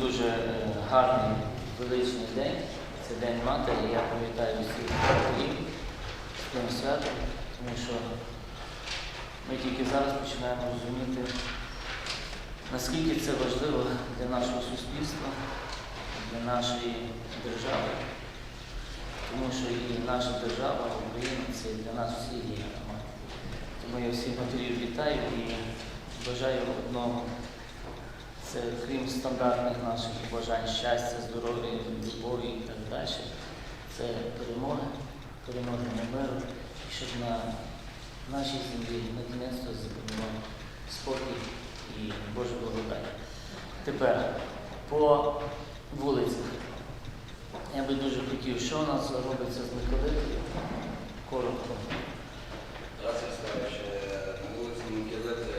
дуже е, гарний величний день. Це День матері. Я пам'ятаю всіх матерів з тим святом, тому що ми тільки зараз починаємо розуміти, наскільки це важливо для нашого суспільства, для нашої держави. Тому що і наша держава, Україна, це для нас всіх є. Тому я всіх матерів вітаю і бажаю одного. Це крім стандартних наших бажань щастя, здоров'я, любові і так далі. Це перемога, перемога на миру, щоб на нашій землі накінець запанував спокій і Божа благодать. Тепер по вулицях. Я би дуже хотів, що у нас робиться з Миколитою? Коротко. Тарас Ярославович, е, на вулиці Микілити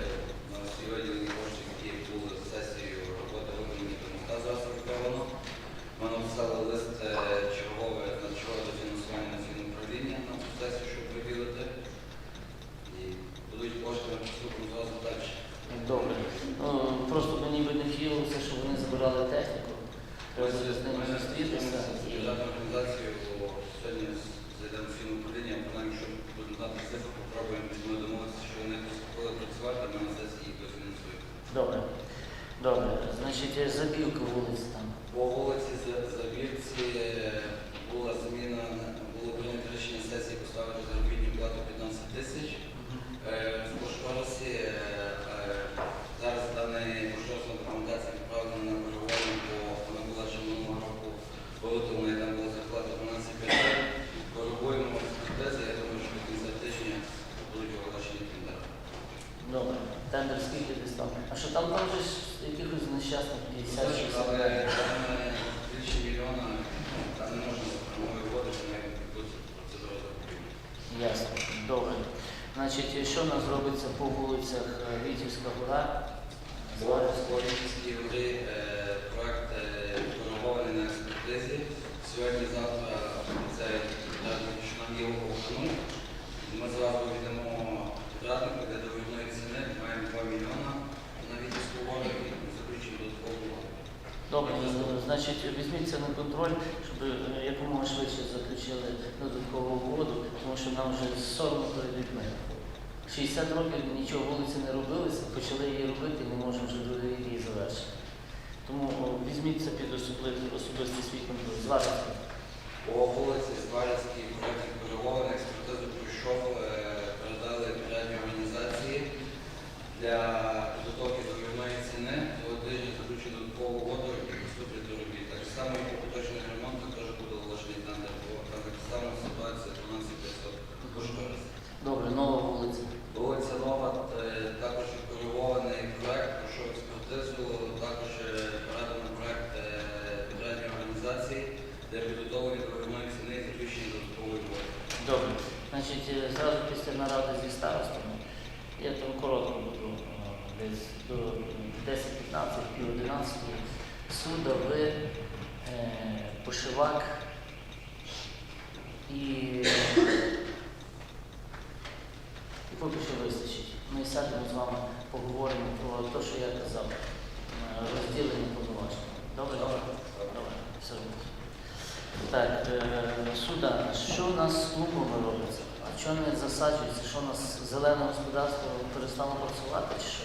на всі виділені кошти, які були з сесією роботи виконані до моста зараз виконано. Ми написали лист е, чергове на чергове до фінансування на фінуправління на цю сесію, щоб виділити. І будуть кошти на поступимо зразу далі. Добре. Ну, просто мені хотілося, щоб вони забирали техніку. Треба з ними зустрітися. організацію сьогодні зайдемо в фінуправління, принаймні, що будемо знати цифру, попробуємо ними домовитися, що вони поступили працювати, ми на сесії дофінансуємо. Добре. Добре. Значить, забілка вулиць там. По вулиці За- Завірці е, була заміна, було прийнято рішення сесії поставити заробітну плату 15 тисяч. Е, В кошторисі е, е, зараз дана кошторисна документація відправлена на переговорення, бо вона була ще минулого року виготовлена, і там була зарплата 12 500. Коригуємо експертизи, я думаю, що до кінця тижня будуть оголошені тендери. Добре. Тендер скільки десь там. А що там там же ж якихось нещасних 50 Але 60 там е, більше мільйона, там не можна прямою вводити, навіть відбудеться процедура закупівлі. Ясно. Добре. Значить, що у нас робиться по вулицях е, Вітівська гора? Зараз Скорівській води проект е, коригований на експертизі. Сьогодні-завтра це підрядник, що нам є оголошено. Ми зразу віддамо підряднику для довідної ціни, маємо 2 мільйона на Вітівську воду і заключимо додаткову угоду. Добре, значить, візьміть це на контроль, щоб е, якомога швидше заключили додаткову угоду, тому що нам вже соромно перед людьми. 60 років нічого вулиці не робилося, почали її робити, не можемо вже її завершити. Тому о, візьміть це під особливий особистий свій контроль. Зважайте. По вулиці Зварівській проєкт коригований, експертизу пройшов, е, передали підрядні організації для підготовки договірної ціни. Тижня заключили додаткову угоду робіт. Так само по поточних ремонтах теж буде оголошений тендер, бо там така сама ситуація 12 кошторис. Добре, нова вулиця. Вулиця Нова е, також коригований проект, пройшов експертизу, також е, передано проект е, підрядної організації, де підготовлені договірної ціни і заключені додаткової угоди. Добре. Значить, е, зразу після наради зі старостами, я там коротко буду, е, десь до 10-15, пів 11, суда, ви, е, Пошивак і, і поки що вистачить. Ми сядемо з вами, поговоримо про те, що я казав, е, розділення повноважень. Добре? Добре. Добре. Все. Так, е, суда, що у нас з клубами робиться? А що не засаджується? Що у нас зелене господарство перестало працювати чи що?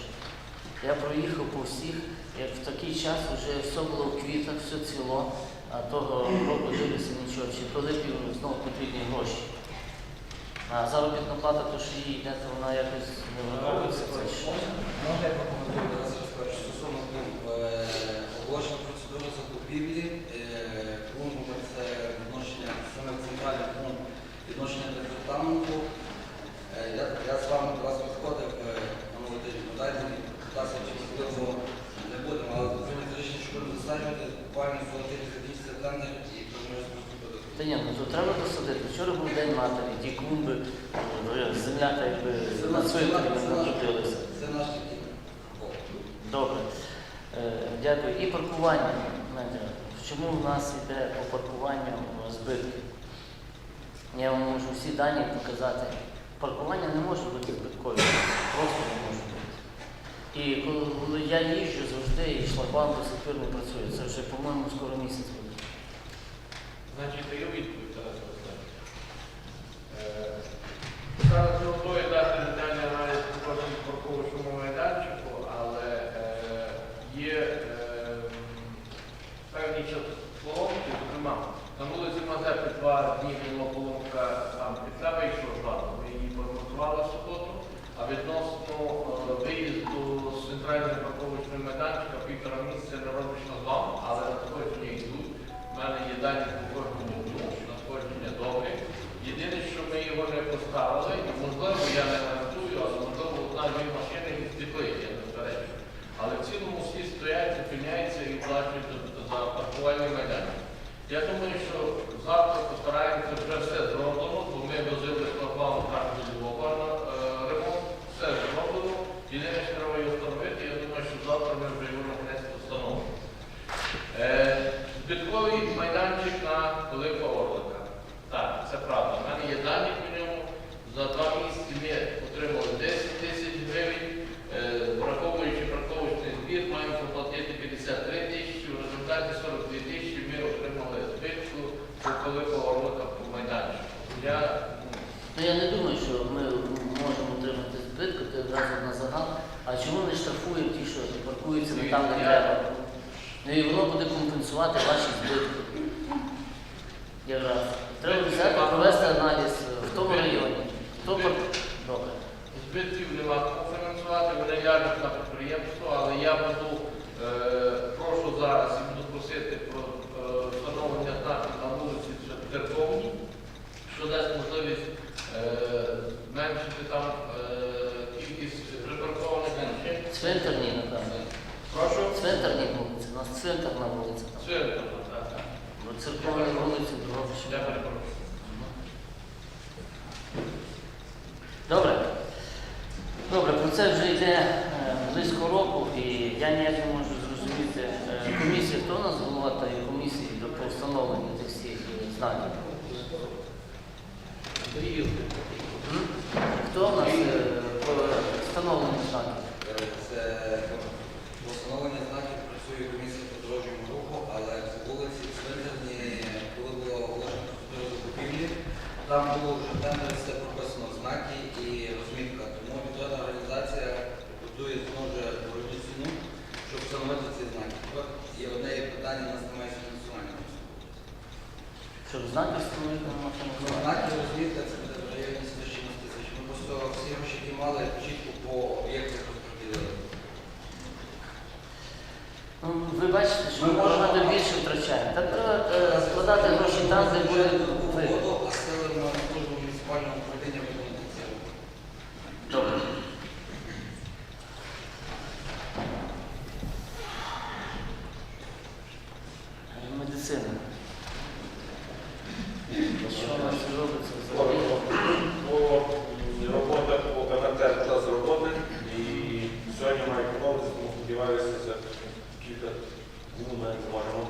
Я проїхав по всіх, як в такий час вже все було в квітах, все ціло, а того року дивлюся нічого. Чи Пилипів знову потрібні гроші. А заробітна плата, то що їй йде, то вона якось не враховується. Можна я прокоментую стосовно. Е, Оголошена процедура закупівлі. Е, це відношення саме центральний пункт відношення департаменту. Е, Я, з вами до вас е, тижня, подайте мені, будь чи можливо прийняти рішення, що будемо засаджувати, буквально за тиждень закінчиться тендер і приступити. Та ні, ну то треба досадити. Вчора був день матері, ті клумби, е, земля так якби на цвинтарі не накрутилися. Це наш такий. Добре. Е, Дякую. І паркування. Чому в нас йде по паркуванню збитки? Я вам можу всі дані показати. Паркування не може бути збитковим. Просто не може. І коли я їжджу завжди, і шлагбаум до не працює. Це вже, по-моєму, скоро місяць буде. Значить, даю відповідь Зараз не готові дати детальний аналіз по кожному парковочному майданчику, але е, є е, певні поломки, зокрема, на вулиці Мазепи два дні була поломка там під себе йшов плану, ми її поремонтували в суботу, а відносно е, виїзду з центрального майданчика півтора місяця не робиш на але надходження йдуть. У мене є дані по кожному дню, надходження добре. Єдине, що ми його не поставили, і можливо, я не гарантую, але можливо одна-дві машини і втекли, я не заперечую. Але в цілому всі стоять, зупиняються і плачуть за- паркувальний майданчик. Я думаю, що завтра постараємося вже все зроблено, бо ми возили шлагбаум так до Львова на е, ремонт, все зроблено. Єдине, що треба його встановити, я думаю, що завтра ми вже його наконець встановимо. Е, Збитковий майданчик на Пилипа Орлика. Так, це правда. У мене є дані по ньому. За два місяці ми отримали 10 тисяч гривень. Е, Враховуючи парковочний збір, маємо заплатити 53 тисячі. У результаті 42 тисячі ми отримали збитку по Пилипа Орлика по майданчику. Я, ну, Ну я не думаю, що ми можемо отримати збитку, це одразу на загал. А чому не штрафуємо ті, що паркуються не там, де треба? Ну і воно буде компенсувати ваші збитки. Якраз. Треба провести аналіз е, в тому районі. Хто пар- Добре. Збитків нема кому фінансувати, вони ляжуть на підприємство, але я буду, е, прошу зараз і буду просити про е, встановлення знаків на вулиці Церковній, що дасть можливість е, зменшити там е, кількість припаркованих машин. Цвинтарні, напевно. Прошу? Цвинтарні вулиці. У нас цвинтарна вулиця. там. Церковна, так, так. Бо Церковні вулиці дорожчі. Я перепрошую. Добре. Добре, про це вже йде е, близько року, і я ніяк не можу зрозуміти е, комісія, хто у нас голова тої комісії до по встановленню цих всіх е, знаків. М? Хто у нас е, по встановленню знаків? Е, Це встановлення знаків працює комісія по дорожньому руху, але в вулиці Цвинтарні, коли було оголошено процедуру закупівлі, там було вже тендер, все прописано знаки і розмітка. Тому бюджетна організація готує знову ж дорожню ціну, щоб встановити ці знаки. Тепер є одне є питання, у нас немає фінансування. Щоб знаки встановити на автомобілі? Знаки розмітка це буде в районі 160 тисяч. Ми просто всі гроші, які мали, чітко по об'єктах розподілили. Ну, ви бачите, що Ми ми можемо- набагато більше втрачаємо. Так треба е, складати гроші там, де буде ви. Воду, а силами служби муніципального управління виконати ці роботи. Добре. Е, Що у нас робиться взагалі? По робота по КНТ час роботи і сьогодні має проводитися, тому сподіваюся, за кілька днів ми зможемо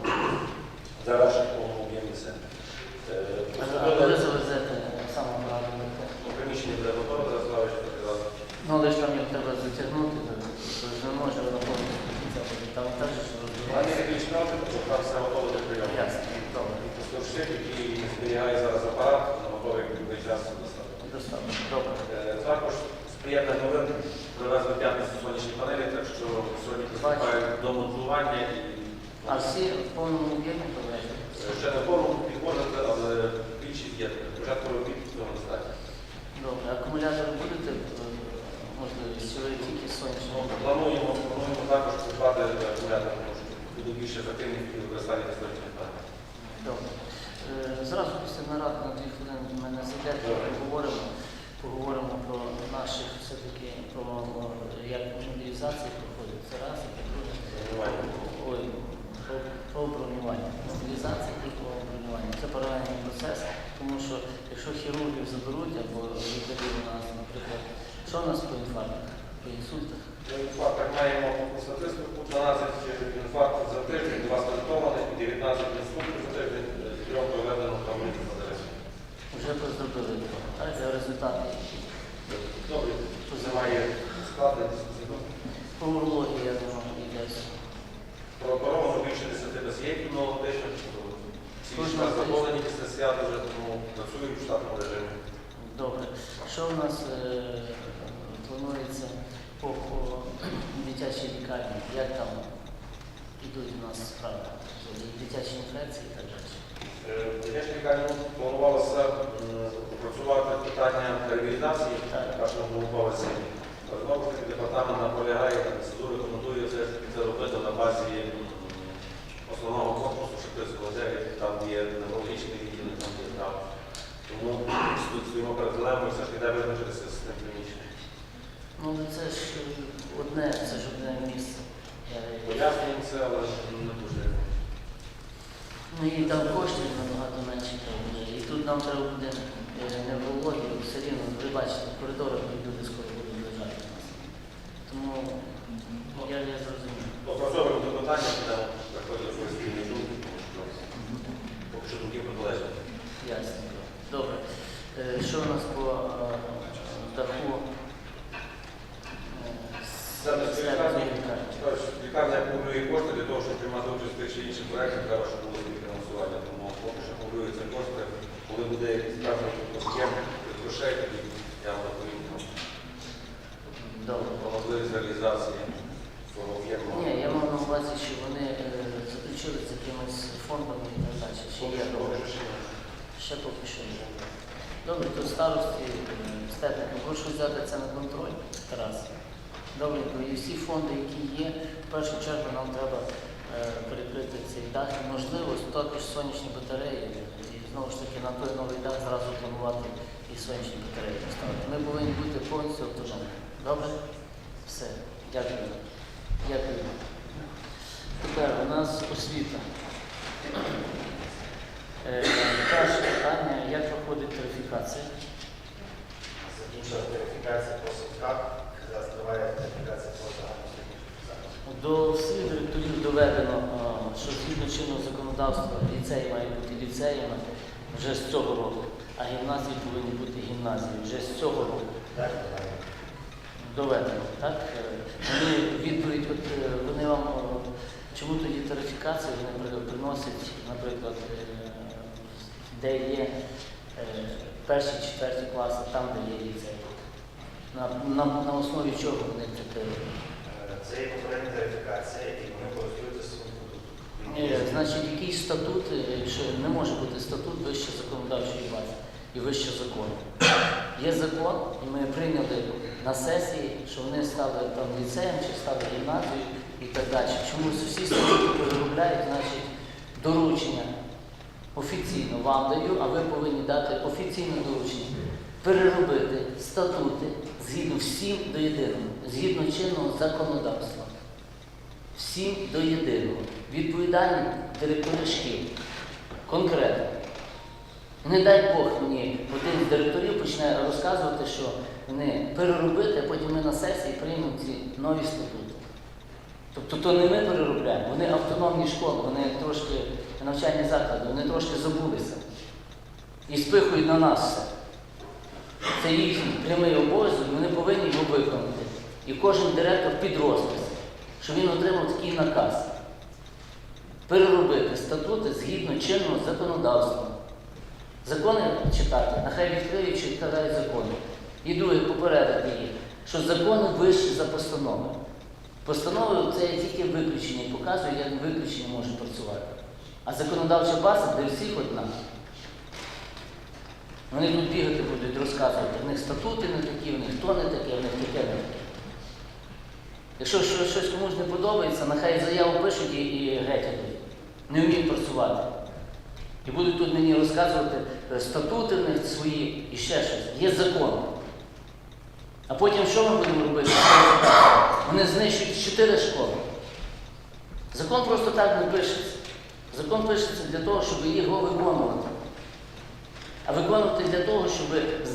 завершити повному об'ємі все. Е, А поступили- коли завезете саме правильно? Ну, Приміщення буде готове, зараз Славич показав. Ну, але ж там його треба затягнути, то ж не може виходити до кінця, бо там теж ж Пані розбивається. технічна тобто там все готове до прийому. Ясно, добре. Поставщик, який зберігає зараз апарат, на готовий будь час доставити. Достатньо. Добре. Е, Також з приємних новин привезли п'ятницю сонячні панелі, так що сьогодні приступають до монтування і А всі в повному об'ємі проведені? е, ще не форум підходити, але більшість є. Початку робіт цього достатньо. Добре. Акумулятори будете е, можливість, чи ви тільки сонячні? Ну, Плануємо, плануємо також придбати акумулятор, тому що буде більш ефективні при використанні сонячних панелей. Добре. Е, Зразу після наради на дві хвилини до мене зайдете, Добре. поговоримо, поговоримо про наших все-таки, про е, як мобілізація проходить. Це раз, і по-друге, Бронювання. ой, про, про бронювання. Мобілізація і про бронювання. Це паралельний процес, тому що якщо хірургів заберуть або лікарів у нас, наприклад, що у нас по інфарктах, по інсультах? По інфарктах маємо таку статистику, 12 інфарктів за тиждень, 2 стартованих, 19 інсультів за тиждень, з трьох проведено травматичну адресу. Вже зробили того. Так, результати. Добре, немає складності. По По урології, я думаю, йдеться. Прооперовано більше 10 пацієнтів нового тижня. Всі ліжка заповнені після свята вже тому працюють в штатному режимі. Добре. Що у нас е, планується по, по дитячій лікарні? Як там ідуть у нас справи? Дитячі інфекції і так далі. Е, В лікарні планувалося опрацювати питання реабілітації Так. на першому поверсі. Знову ж таки, департамент наполягає, СИЗУ рекомендує ж це робити на базі основного корпусу Шептицького 9, там є неврологічний відділення. Тут стоїмо перед все ж таки треба визначитися з тим приміщенням. Ну, але це ж одне, це ж одне місце. Пояснюємо це, але не дуже. Ну і там коштів набагато менше треба буде. І тут нам треба буде е, неврологію, все рівно, ви бачите, в коридорах люди скоро будуть лежати у нас. Тому я, я зрозумів. Опрацьовуємо це питання, будемо приходити до своєї спільної думки, тому що поки що думки протилежні. Ясно. Добре. Е, Що у нас по е, даху? е, лікарня акумулює кошти для того, щоб приймати участь в тих чи інших проєктах, треба, щоб було фінансування. Тому поки що акумулюються кошти, коли буде якийсь певний об'єм грошей, тоді я вам про можливість реалізації свого об'єму. Ні, я мав на увазі, що вони е, заключили з якимись фондами і так далі. Ще поки що є. Добре, то старості степені. Прошу взяти це на контроль, Тарас. Добре, то і всі фонди, які є, в першу чергу нам треба е, перекрити цей дах. Можливо, також сонячні батареї. І знову ж таки на той новий дах зразу планувати і сонячні батареї поставити. Ми повинні бути повністю автономні. Добре? Все. Дякую. Дякую. Тепер у нас освіта. Перше питання, як проходить тарифікація? Закінчила верифікація по сутках, зараз триває верифікація по закладах. До всіх директорів доведено, е, що згідно чинного законодавства ліцеї мають бути ліцеями вже з цього року, а гімназії повинні бути гімназії вже з цього року. Так. Доведено, так? Е, Вони відповідь, от, е, вони вам, чому тоді тарифікація, вони приносять, наприклад, де є е, перші, четверті класи, там, де є ліцей. На, на, на основі чого вони це роблять? Е, Це є попередня верифікація, і вони користуються своїм. Е, Значить, якийсь статут, е, що не може бути статут вище законодавчої бази і вище закону. Є закон, і ми прийняли на сесії, що вони стали там ліцеєм чи стали гімназією і так далі. Чомусь всі статути переробляють, значить, доручення офіційно вам даю, а ви повинні дати офіційне доручення. Переробити статути згідно всім до єдиного, згідно чинного законодавства всім до єдиного. Відповідальні директори шкіл. Конкретно. Не дай Бог мені один з директорів почне розказувати, що вони переробити, а потім ми на сесії приймемо ці нові статути. Тобто то не ми переробляємо, вони автономні школи, вони трошки навчальні заклади, вони трошки забулися. І спихують на нас все. Це їхній прямий обов'язок, вони повинні його виконати. І кожен директор під розпис, що він отримав такий наказ. Переробити статути згідно чинного законодавства. Закони читати, нехай відкриють, читають закони. І друге, попередити їх, що закони вищі за постанови. Постанови це тільки виключення, і показує, як виключення може працювати. А законодавча база для всіх одна. Вони тут бігати будуть розказувати, в них статути не такі, в них то не таке, в них таке не таке. Якщо що- щось комусь не подобається, нехай заяву пишуть і, і геть ідуть. Не вміють працювати. І будуть тут мені розказувати е, статути в них свої і ще щось. Є закон. А потім що ми будемо робити? Вони знищують чотири школи. Закон просто так не пишеться. Закон пишеться для того, щоб його виконувати. А виконувати для того, щоб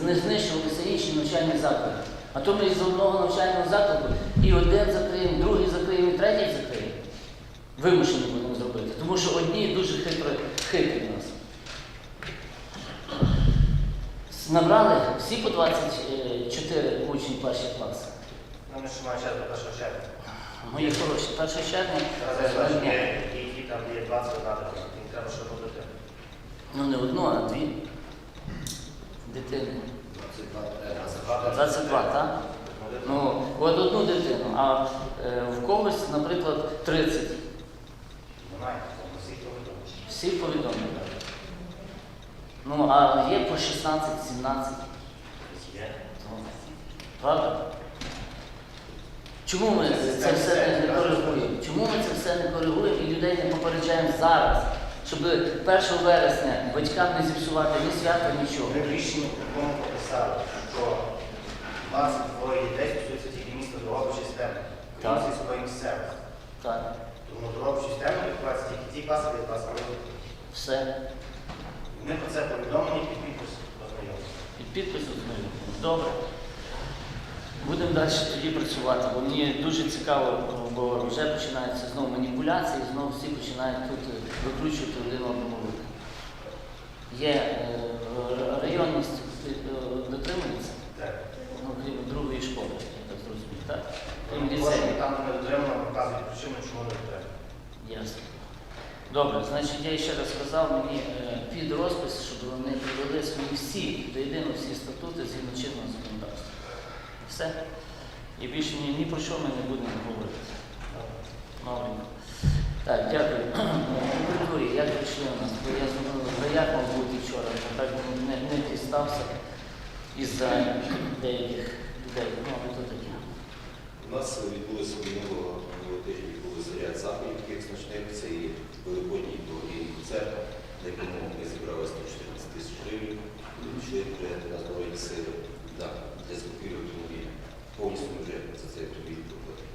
не знищувалися інші навчальні заклади. А то ми із одного навчального закладу і один закриємо, другий закриємо, і третій закриємо. Вимушені будемо зробити. Тому що одні дуже хитро, хитрі в нас. Набрали всі по 24 учні перших класів. Ну, ми ще маємо час до 1 червня. Мої хороші, 1 червня. Там є 20 додаток, їм треба ще робити. Ну не одну, а дві дитини. 22, так? Ну, от одну дитину, а е, в когось, наприклад, 30. Немає, на всіх повідомлень. Всі повідомлення. Ну, а є по 16-17. Є. Правда? Чому ми це все не- коригуємо? Чому ми це все не коригуємо і людей не попереджаємо зараз, щоб 1 вересня батькам не зіпсувати ні свята, нічого? Ми в рішенні такому прописали, що 22 дітей стосується тільки міста системи. Так. Він сільської місцевості. Так, Тому Дорогобичі системи відбувається тільки ті класи, де класи виробити. все. Ми про це повідомлені під підпис ознайомилися. Під підписом знайомі. Добре. Будемо далі тоді працювати, бо мені дуже цікаво, бо вже починаються знову маніпуляції, знову всі починають тут викручувати один одному руки. Є е, районність е, дотримується, Так. ну, крім другої школи, я так зрозумів, так? Крім ліцею. там не дотримано, показує причину, чому не дотримано. Ясно. Добре, значить, я ще раз сказав мені е, під розпис, щоб вони привели свої всі, до єдиного всі статути згідно чинного законодавства. Все. І більше ні, ні про що ми не будемо говорити. Добренько. Так, дякую. Культурі, як прийшли у нас? Бо я думаю, як мав бути вчора, так не, не дістався із-за деяких людей. Ну, але то таке. У нас відбулося минулого минулого тижня відбулося ряд заходів таких значних. Це і великодній благодійний концерт, на якому ми зібрали 114 тисяч гривень. І Пішли вже на Збройні сили да, для закупівлі автомобіля. Повністю ми вже за цей автомобіль проплатили.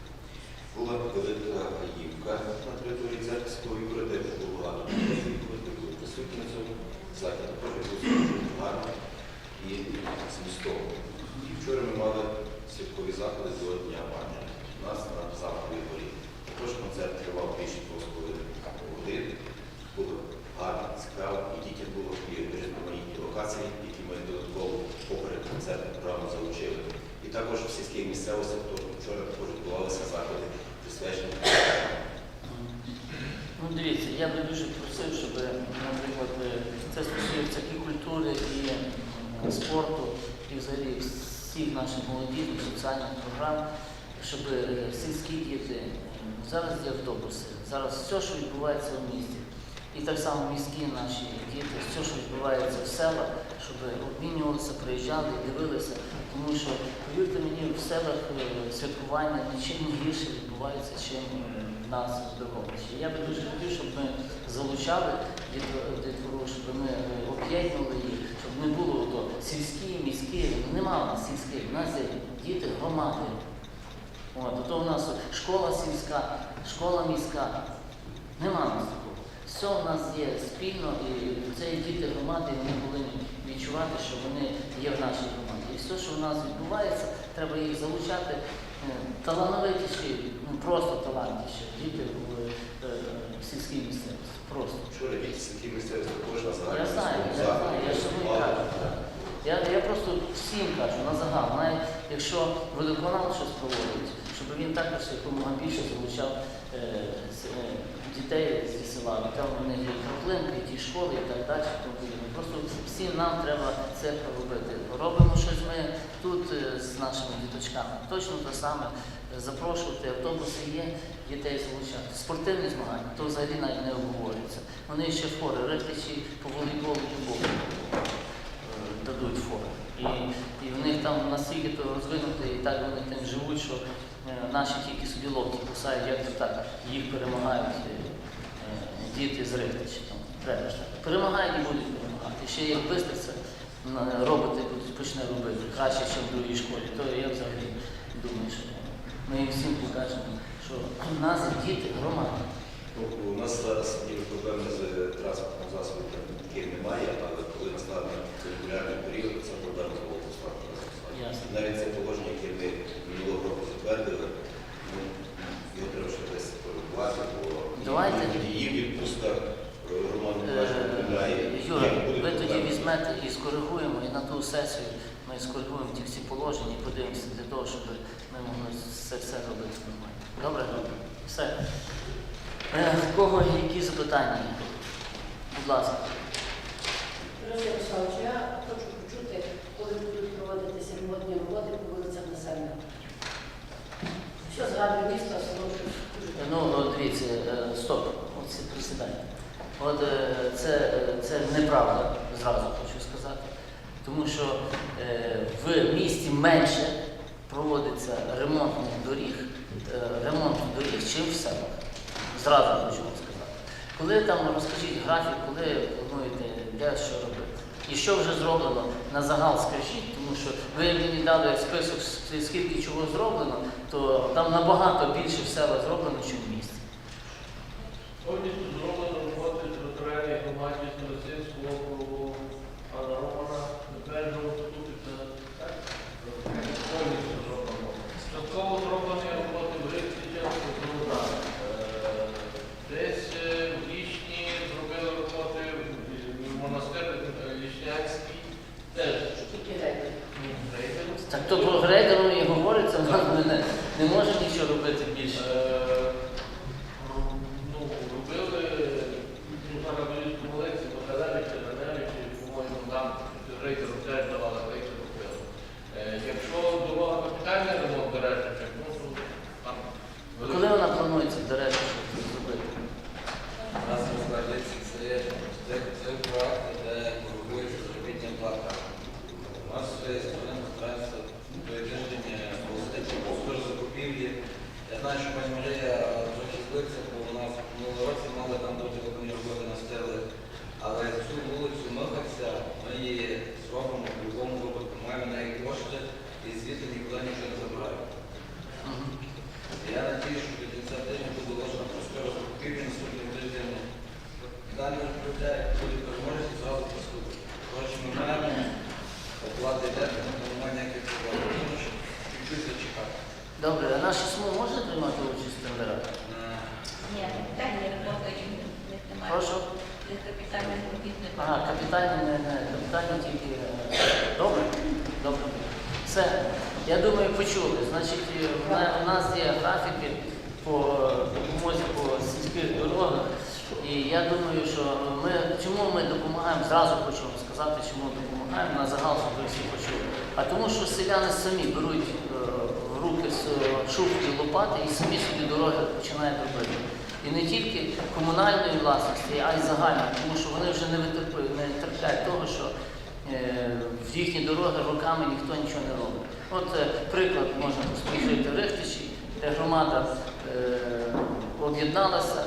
Була велика гаївка на людей, які були присутні на цьому захід. Також гарно і змістовно. І вчора ми мали святкові заходи до Дня Марня. У нас на заході горі. Також концерт тривав більше двох з половиною годин. Було гарно, цікаво, і дітям було і різноманітні локації, які ми додатково попри концертну програму залучили. І також в сільських місцевостях, то вчора також відбувалися заходи, присвячені. Ну, дивіться, я би дуже просив, щоб, наприклад, е, це стосується і культури, і спорту, і взагалі всіх наших молодіжних соціальних програм, щоб е, сільські діти, зараз є автобуси, зараз все, що відбувається в місті, і так само міські наші діти, все, що відбувається в селах, щоб обмінювалися, приїжджали, дивилися, тому що, повірте мені, в селах е, святкування нічим гірше відбувається, чим е, нас в Я би дуже хотів, щоб ми залучали дітвору, щоб ми е, об'єднували їх, щоб не було то сільські, міські, нема у нас сільських, у нас є діти громади. От, то у нас школа сільська, школа міська. Нема у нас такого. Все у нас є спільно, і це є діти громади, і вони повинні відчувати, що вони є в нашій громаді. І все, що в нас відбувається, треба їх залучати талановитіші, ну просто талантіші, діти в е, сільській місцевості. Просто. Вчора діти в сільській місцевості кожна знає. Я знаю, я знаю, я ж тобі кажу. так. Я, я просто всім кажу на загал, навіть якщо водоканал щось проводить, щоб він також якомога більше залучав е, е, дітей зі села, там вони є проблемки, ті школи і так далі. Тому. Просто всім нам треба це робити. Робимо щось ми тут е, з нашими діточками. Точно те саме е, запрошувати, автобуси є, дітей залучати. Спортивні змагання, то взагалі навіть не обговорюється. Вони ще фори, речі по волейболу, футболу е, дадуть фори. І, і в них там настільки то розвинуто, і так вони тим живуть, що е, наші тільки собі локті кусають, як то так, їх перемагають е, е, діти з Рихтича. Там, треба ж так. Перемагають і будуть перемагати. Ще як це м, роботи почне робити краще, ніж в другій школі, то я взагалі думаю, що ми їм всім покажемо, що в нас діти громади. Ну, У нас зараз проблеми з транспортним засобом, яких немає, але коли настане регулярний період, ця проблема стане. Ясно. Навіть це положення, яке ми минулого року затвердили, ну, його треба ще десь коригувати, бо її відпустка е, Миколаївич Е, повідомляє. Юра, ви тоді візьмете і скоригуємо, і на ту сесію ми скоригуємо ті всі положення і подивимося для того, щоб ми могли це все робити нормально. Добре? Все. Е, В кого які запитання? Будь ласка. Юрій Ярославович, я хочу почути, коли будуть проводитися ремонтні роботи по вулицях населення. Що згадує місто, село щось. Ну, дивіться, е, стоп, оце присідайте. От е, це, це неправда, зразу хочу сказати. Тому що е, в місті менше проводиться ремонтних доріг, ремонт доріг, чим в селах. Зразу хочу вам сказати. Коли там розкажіть графік, коли плануєте, де що робити. І що вже зроблено на загал, скажіть, тому що ви мені дали список, скільки чого зроблено, то там набагато більше в селах зроблено, ніж в місті. Повністю зроблено роботи територіальної громаді Старосинського округу пана Романа, затверджував статути та так. Повністю зроблено. Частково зроблені роботи в Рихтичах, Козловна. Десь е, в Лішні зробили роботи в монастир е, Лішнянський. Теж Тільки геть. ну, рейдер. Так то про грейдеру і говориться, ми не, не можемо нічого робити більше. Е, Ну, робили, ну, зараз будуть помилитися, бо Галевичі, Ганевичі, по-моєму, там рейтеру теж давали, рейтеру робили. Е, Якщо дорога капітальний ремонт бережечок, ну, то там Коли вона планується, до речі, щоб зробити? У нас розкладається це це це проект, де коригується заробітня плата. У нас з своєї сторони ми стараємося той тиждень оголосити про закупівлі. Я знаю, що пані Марія трохи злиться, бо у нас в минулому році мали там дуже великі роботи на стели. Але цю вулицю Михавця ми її зробимо в будь-якому випадку. Маємо на неї кошти і звідти нікуди нічого не забираємо. Мгм. Я надію, що до кінця тижня буде оголошено про скоро закупівлі наступним тиждень. Даний проект буде переможець зразу поступить. Коротше, ми маємо оплати йде, тому немає ніяких проблем. Тому що чуть-чуть зачекати. Добре, а наші СМУ можна приймати участь в тендерах? Е, Ні, капітальні роботи їм не немає. Прошу. Для капітальних робіт не Ага, капітальні, не, не, капітальні тільки. е, Добре? Добре. Все. Я думаю, почули. Значить, е, в на- у нас є графіки по е, допомозі по сільських. І я думаю, що ми чому ми допомагаємо, зразу хочу вам сказати, чому допомагаємо на загал, щоб ви всі почули. А тому, що селяни самі беруть е, в руки с- шубки лопати і самі собі дороги починають робити. І не тільки комунальної власності, а й загальної, тому що вони вже не витерпи- не терплять того, що е, в їхні дороги роками ніхто нічого не робить. От е, приклад можна послужити в Рихтичі, де громада е, об'єдналася,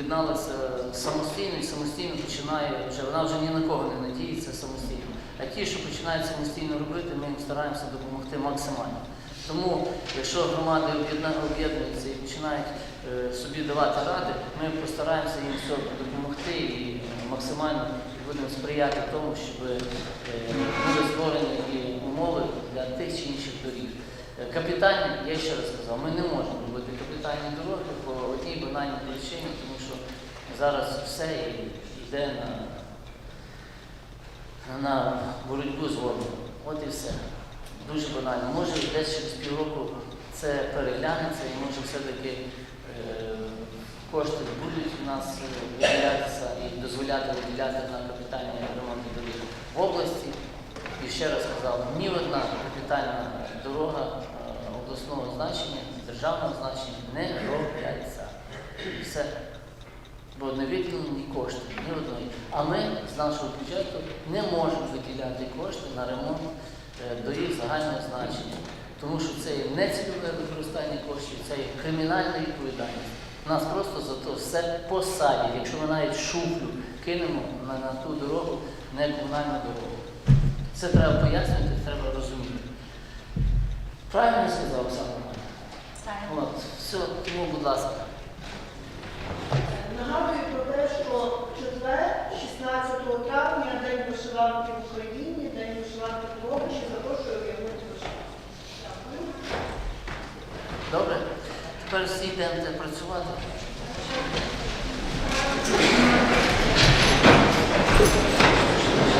об'єдналася самостійно і самостійно починає вже, вона вже ні на кого не надіється самостійно. А ті, що починають самостійно робити, ми їм стараємося допомогти максимально. Тому, якщо громади об'єднуються і починають е, собі давати ради, ми постараємося їм все допомогти і максимально будемо сприяти тому, щоб е, були створені умови для тих чи інших доріг. Е, Капітальні, я ще раз сказав, ми не можемо капітальні дороги по одній банальній причині, тому що зараз все йде на, на боротьбу з водою. От і все. Дуже банально. Може десь через півроку це переглянеться і може все-таки е, кошти будуть у нас е, виділятися і дозволяти виділяти на капітальні ремонти доріг в області. І ще раз сказав, ні одна капітальна дорога е, обласного значення, державного значення не робляться. Все. Бо не виділені кошти ні одної. А ми з нашого бюджету не можемо виділяти кошти на ремонт е, доріг загального значення. Тому що це є нецільове використання коштів, це є кримінальна відповідальність. Нас просто за то все посадять, якщо ми навіть шуфлю кинемо на, на ту дорогу, не комунальну дорогу. Це треба пояснювати, треба розуміти. Правильно сказав, Оксана? От, все, тому, будь ласка. Нагадую про те, що четвер, 16 травня, День вишиванки в Україні, День вишиванки в Польщі, запрошую об'єднати вишиванку. Дякую. Добре. Тепер всі йдемо працювати.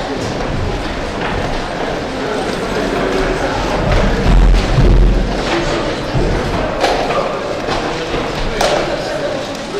Thank.